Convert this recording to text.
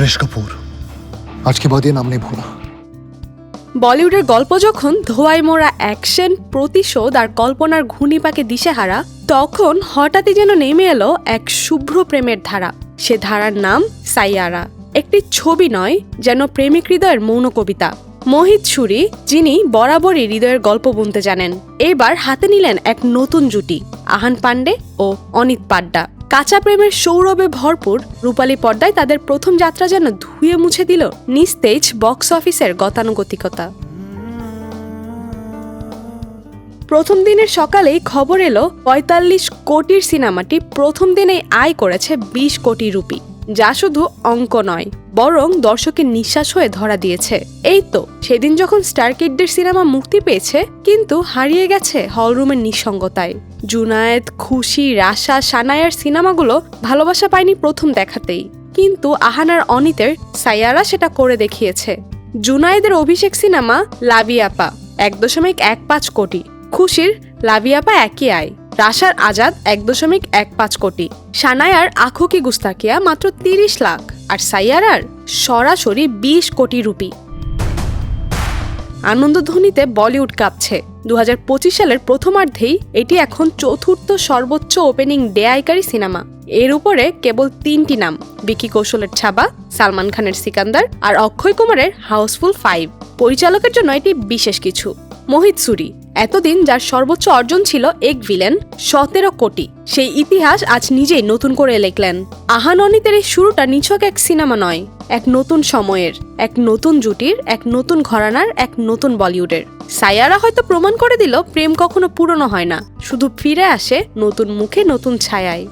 কৃষ কাপুর। আজকে বাদে নাম নেই ভোলা। বলিউডের গল্প যখন ধোয়াই মোড়া অ্যাকশন, প্রতিশোধ আর কল্পনার ঘূর্ণিপাকে দিশেহারা, তখন হঠাৎই যেন নেমে এলো এক শুভ্র প্রেমের ধারা। সে ধারার নাম সাইয়ারা। একটি ছবি নয়, যেন প্রেমিক হৃদয়ের মৌন কবিতা। মোহিত সুরি যিনি বরাবরই হৃদয়ের গল্প বুনতে জানেন। এবার হাতে নিলেন এক নতুন জুটি, আহান পাণ্ডে ও অনিত পাড্ডা। কাঁচা প্রেমের সৌরভে ভরপুর, রূপালী পর্দায় তাদের প্রথম যাত্রা যেন ধুয়ে মুছে দিল নিস্তেজ বক্স অফিসের গতানুগতিকতা। প্রথম দিনের সকালেই খবর এলো, পঁয়তাল্লিশ কোটির সিনেমাটি প্রথম দিনেই আয় করেছে বিশ কোটি রুপি, যা শুধু অঙ্ক নয়, বরং দর্শকের নিঃশ্বাস হয়ে ধরা দিয়েছে। এই তো, সেদিন যখন স্টার কিডদের সিনেমা মুক্তি পেয়েছে, কিন্তু হারিয়ে গেছে হলরুমের নিঃসঙ্গতায়। জুনায়েদ, খুশি, রাশা সানায়ার সিনেমাগুলো ভালোবাসা পায়নি প্রথম দেখাতেই, কিন্তু আহানার অনিতের সাইয়ারা সেটা করে দেখিয়েছে। জুনায়েদের অভিষেক সিনেমা লাভিয়াপা, এক দশমিক এক পাঁচ কোটি খুশির লাভিয়াপা একই আয়। রাশার আজাদ এক দশমিক এক পাঁচ কোটি। সানায়ার আখো কি গুস্তাকিয়া মাত্র তিরিশ লাখ। আর সাইয়ারার সরাসরি বিশ কোটি রুপি। আনন্দধ্বনিতে বলিউড কাঁপছে। দু হাজার পঁচিশ সালের প্রথমার্ধেই এটি এখন চতুর্থ সর্বোচ্চ ওপেনিং ডে আয়কারী সিনেমা। এর উপরে কেবল তিনটি নাম বিকি কৌশলের ছাবা, সালমান খানের সিকান্দার আর অক্ষয় কুমারের হাউসফুল ফাইভ। পরিচালকের জন্য এটি বিশেষ কিছু। মোহিত সুরি। এতদিন যার সর্বোচ্চ অর্জন ছিল এক ভিলেন, সতেরো কোটি। সেই ইতিহাস আজ নিজেই নতুন করে লিখলেন। আহান অনিতের এই শুরুটা নিছক এক সিনেমা নয়, এক নতুন সময়ের, এক নতুন জুটির, এক নতুন ঘরানার, এক নতুন বলিউডের। সায়ারা হয়তো প্রমাণ করে দিল, প্রেম কখনো পুরনো হয় না। শুধু ফিরে আসে নতুন মুখে নতুন ছায়ায়।